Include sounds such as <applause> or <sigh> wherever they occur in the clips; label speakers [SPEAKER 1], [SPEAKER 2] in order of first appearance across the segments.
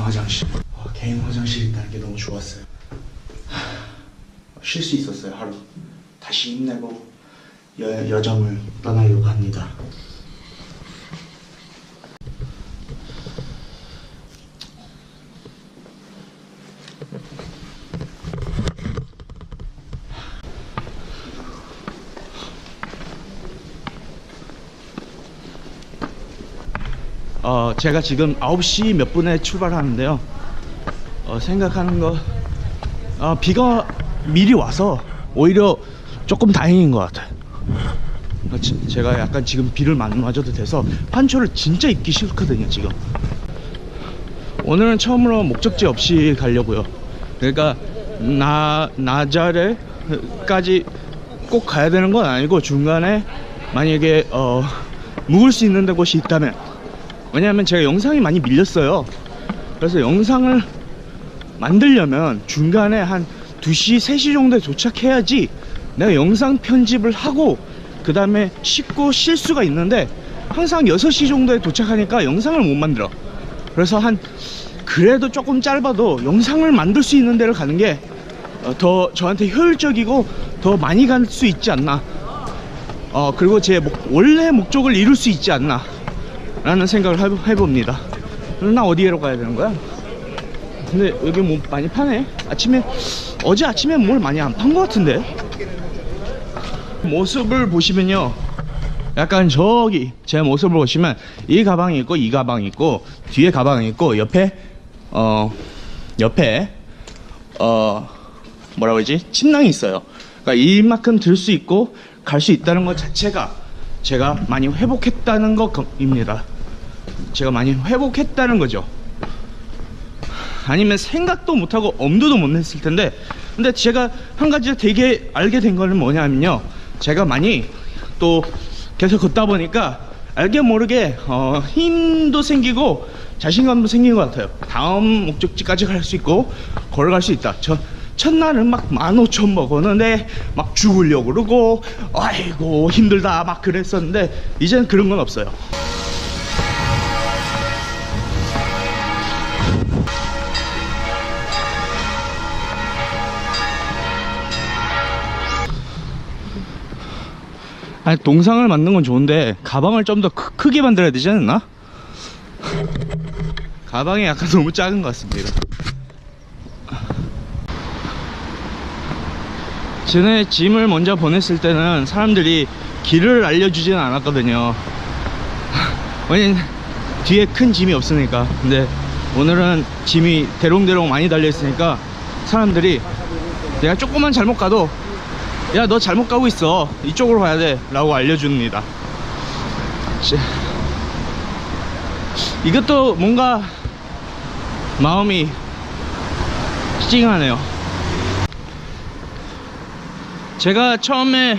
[SPEAKER 1] 화장실. 아, 개인 화장실 있다는 게 너무 좋았어요. 쉴 수 있었어요 하루. 다시 힘내고 여, 여정을 떠나려고 합니다. 어, 제가 지금 9시 몇 분에 출발하는데요. 어, 생각하는 거, 어, 비가 미리 와서 오히려 조금 다행인 것 같아요. 어, 지- 제가 약간 지금 비를 만 맞아도 돼서 판초를 진짜 입기 싫거든요, 지금. 오늘은 처음으로 목적지 없이 가려고요. 그러니까 나 나자레까지 꼭 가야 되는 건 아니고 중간에 만약에 어 묵을 수 있는 데 곳이 있다면 왜냐하면 제가 영상이 많이 밀렸어요. 그래서 영상을 만들려면 중간에 한 2시, 3시 정도에 도착해야지 내가 영상 편집을 하고 그 다음에 씻고 쉴 수가 있는데 항상 6시 정도에 도착하니까 영상을 못 만들어. 그래서 한 그래도 조금 짧아도 영상을 만들 수 있는 데를 가는 게 더 저한테 효율적이고 더 많이 갈 수 있지 않나. 어, 그리고 제 목- 원래 목적을 이룰 수 있지 않나. 라는 생각을 해봅니다. 나 어디로 가야 되는 거야? 근데 여기 뭐 많이 파네? 아침에, 어제 아침에 뭘 많이 안 판 것 같은데? 모습을 보시면요. 약간 저기 제 모습을 보시면 이 가방이 있고 이 가방이 있고 뒤에 가방이 있고 옆에 어 옆에 어 뭐라고 그러지 침낭이 있어요. 그러니까 이만큼 들 수 있고 갈 수 있다는 것 자체가 제가 많이 회복했다는 것입니다. 제가 많이 회복했다는 거죠. 아니면 생각도 못하고 엄두도 못 냈을 텐데 근데 제가 한 가지 되게 알게 된 거는 뭐냐면요 제가 많이 또 계속 걷다 보니까 알게 모르게 어, 힘도 생기고 자신감도 생긴 것 같아요 다음 목적지까지 갈 수 있고 걸어갈 수 있다 저 첫날은 막 15,000 먹었는데 막 죽으려고 그러고 아이고 힘들다 막 그랬었는데 이제는 그런 건 없어요 아니 동상을 만든 건 좋은데 가방을 좀 더 크게 만들어야 되지 않나? 가방이 약간 너무 작은 것 같습니다. 전에 짐을 먼저 보냈을 때는 사람들이 길을 알려주지는 않았거든요. 왜냐면 뒤에 큰 짐이 없으니까. 근데 오늘은 짐이 대롱대롱 많이 달려있으니까 사람들이 내가 조금만 잘못 가도 야 너 잘못 가고 있어 이쪽으로 가야 돼 라고 알려줍니다 씨. 이것도 뭔가 마음이 찡하네요 제가 처음에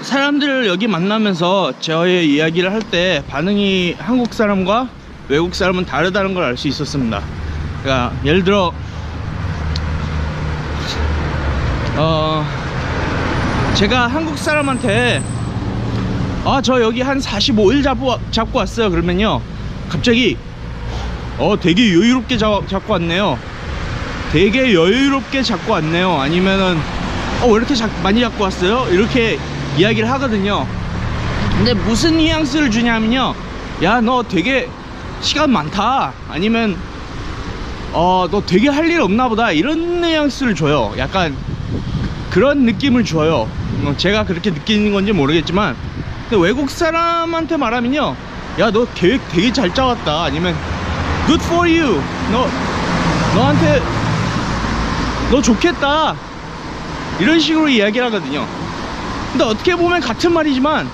[SPEAKER 1] 사람들을 여기 만나면서 저의 이야기를 할 때 반응이 한국 사람과 외국 사람은 다르다는 걸 알 수 있었습니다. 그러니까 예를 들어 어 제가 한국 사람한테 아 저 여기 한 45일 잡고, 잡고 왔어요. 그러면요 갑자기 어 되게 여유롭게 잡, 잡고 왔네요. 되게 여유롭게 잡고 왔네요. 아니면은 어 왜 이렇게 잡- 많이 잡고 왔어요 이렇게 이야기를 하거든요 근데 무슨 뉘앙스를 주냐면요 야 너 되게 시간 많다 아니면 어 너 되게 할 일 없나 보다 이런 뉘앙스를 줘요 약간 그런 느낌을 줘요. 어, 제가 그렇게 느끼는 건지 모르겠지만, 근데 외국 사람한테 말하면요, 야 너 계획 되게 잘 짜왔다. 아니면 good for you. 너 너한테 너 좋겠다. 이런 식으로 이야기를 하거든요. 근데 어떻게 보면 같은 말이지만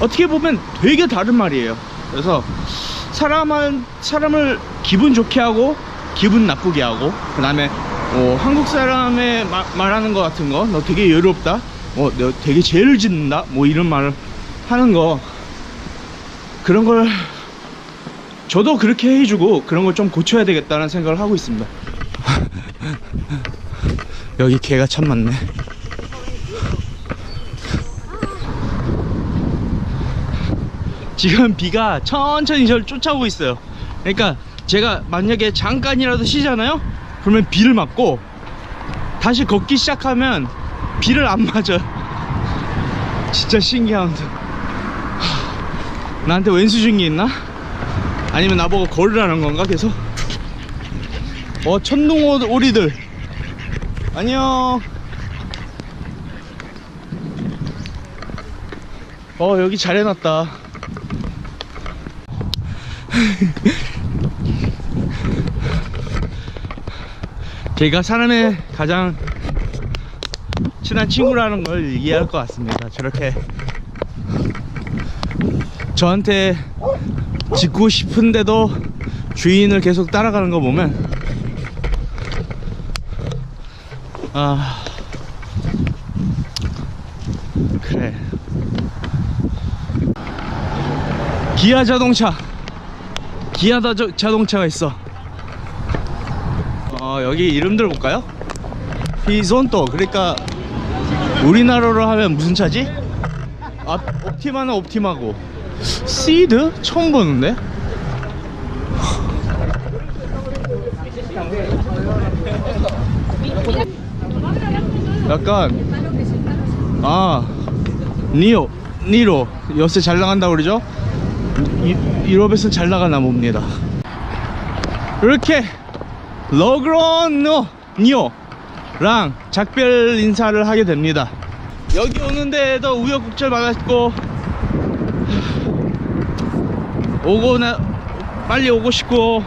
[SPEAKER 1] 어떻게 보면 되게 다른 말이에요. 그래서 사람은 사람을 기분 좋게 하고 기분 나쁘게 하고 그 다음에 어, 한국 사람의 마- 말하는 거 같은 거 너 되게 여유롭다 어, 너 되게 죄를 짓는다 뭐 이런 말을 하는 거 그런 걸 저도 그렇게 해주고 그런 걸 좀 고쳐야 되겠다는 생각을 하고 있습니다 <laughs> 여기 개가 참 많네 지금 비가 천천히 저를 쫓아오고 있어요. 그러니까 제가 만약에 잠깐이라도 쉬잖아요? 그러면 비를 맞고 다시 걷기 시작하면 비를 안 맞아요. <laughs> 진짜 하, 나한테 왼수 준게 있나? 아니면 나보고 걸으라는 건가 계속? 어 천둥 오리들. 안녕. 어 여기 잘 해놨다 <laughs> 제가 사람의 가장 친한 친구라는 걸 이해할 것 같습니다. 저렇게 저한테 짖고 싶은데도 주인을 계속 따라가는 거 보면 아 그래. 기아 자동차 기아 다 자동차가 있어 어 여기 이름 들어볼까요? 피존토 그러니까 우리나라로 하면 무슨 차지? 아 옵티마는 옵티마고 시드? 처음 보는데? 약간 아 니오 니로 요새 잘 나간다고 그러죠? 유, 유럽에서 잘 나가나 봅니다. 이렇게 러그로노 니오랑 작별 인사를 하게 됩니다. 여기 오는데도 우여곡절 많았고 오고 나 빨리 오고 싶고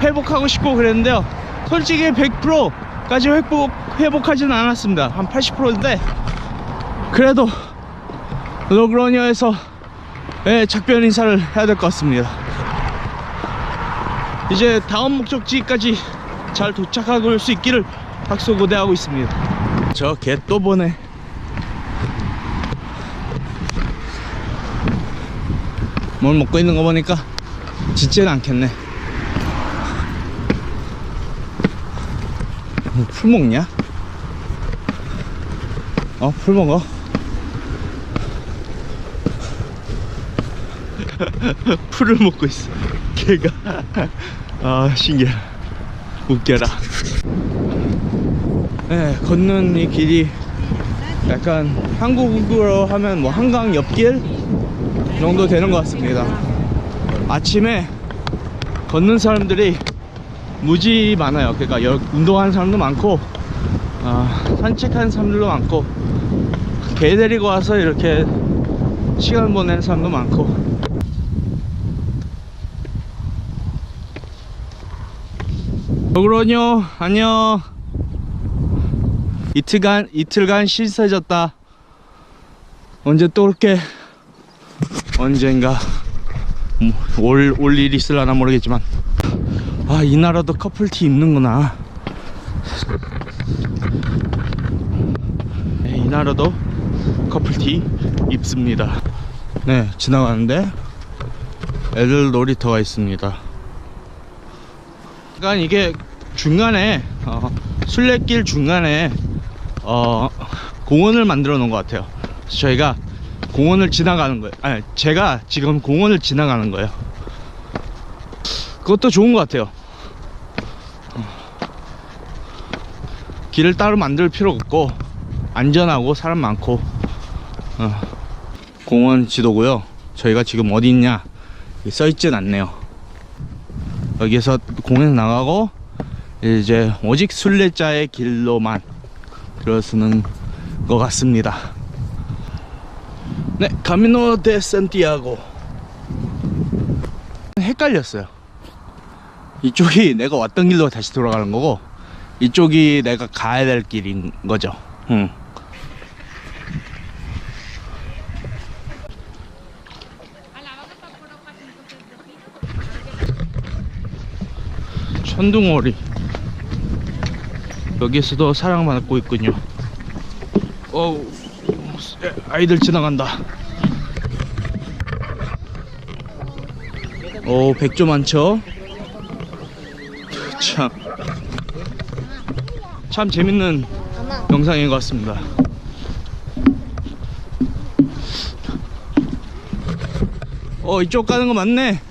[SPEAKER 1] 회복하고 싶고 그랬는데요. 솔직히 100%까지 회복, 회복하지는 않았습니다. 한 80%인데 그래도 러그로니아에서 예, 작별 인사를 해야 될 것 같습니다 이제 다음 목적지까지 잘 도착할 수 있기를 박수고대하고 있습니다 저 개 또 보네 뭘 먹고 있는 거 보니까 짖지는 않겠네 뭐 풀 먹냐? 어? 풀 먹어? <laughs> 풀을 먹고 있어. 개가. 아 신기해 웃겨라. 네 걷는 이 길이 약간 한국으로 하면 뭐 한강 옆길 정도 되는 것 같습니다. 아침에 걷는 사람들이 무지 많아요. 그러니까 여- 운동하는 사람도 많고 아, 산책하는 사람들도 많고 개 데리고 와서 이렇게 시간 보내는 사람도 많고 그러뇨 안녕. 이틀간 이틀간 실세졌다. 언제 또 올게? 언젠가. 뭐, 올, 올 일이 있을라나 모르겠지만. 아 이 나라도 커플티 입는구나. 네, 이 나라도 커플티 입습니다. 네 지나가는데 애들 놀이터가 있습니다 약간 이게 중간에 어, 순례길 중간에 어, 공원을 만들어 놓은 것 같아요. 저희가 공원을 지나가는 거예요. 아니 제가 지금 공원을 지나가는 거예요. 그것도 좋은 것 같아요. 길을 따로 만들 필요 없고 안전하고 사람 많고 어, 공원 지도고요. 저희가 지금 어디 있냐 써있진 않네요 여기서 공연 나가고 이제 오직 순례자의 길로만 들어서는 것 같습니다. 네, 카미노 데 산티아고. 헷갈렸어요. 이쪽이 내가 왔던 길로 다시 돌아가는 거고 이쪽이 내가 가야 될 길인 거죠. 응. 천둥오리. 여기서도 사랑받고 있군요. 어우 아이들 지나간다. 오 백조 많죠? 참, 참 재밌는 영상인 것 같습니다. 어 이쪽 가는 거 맞네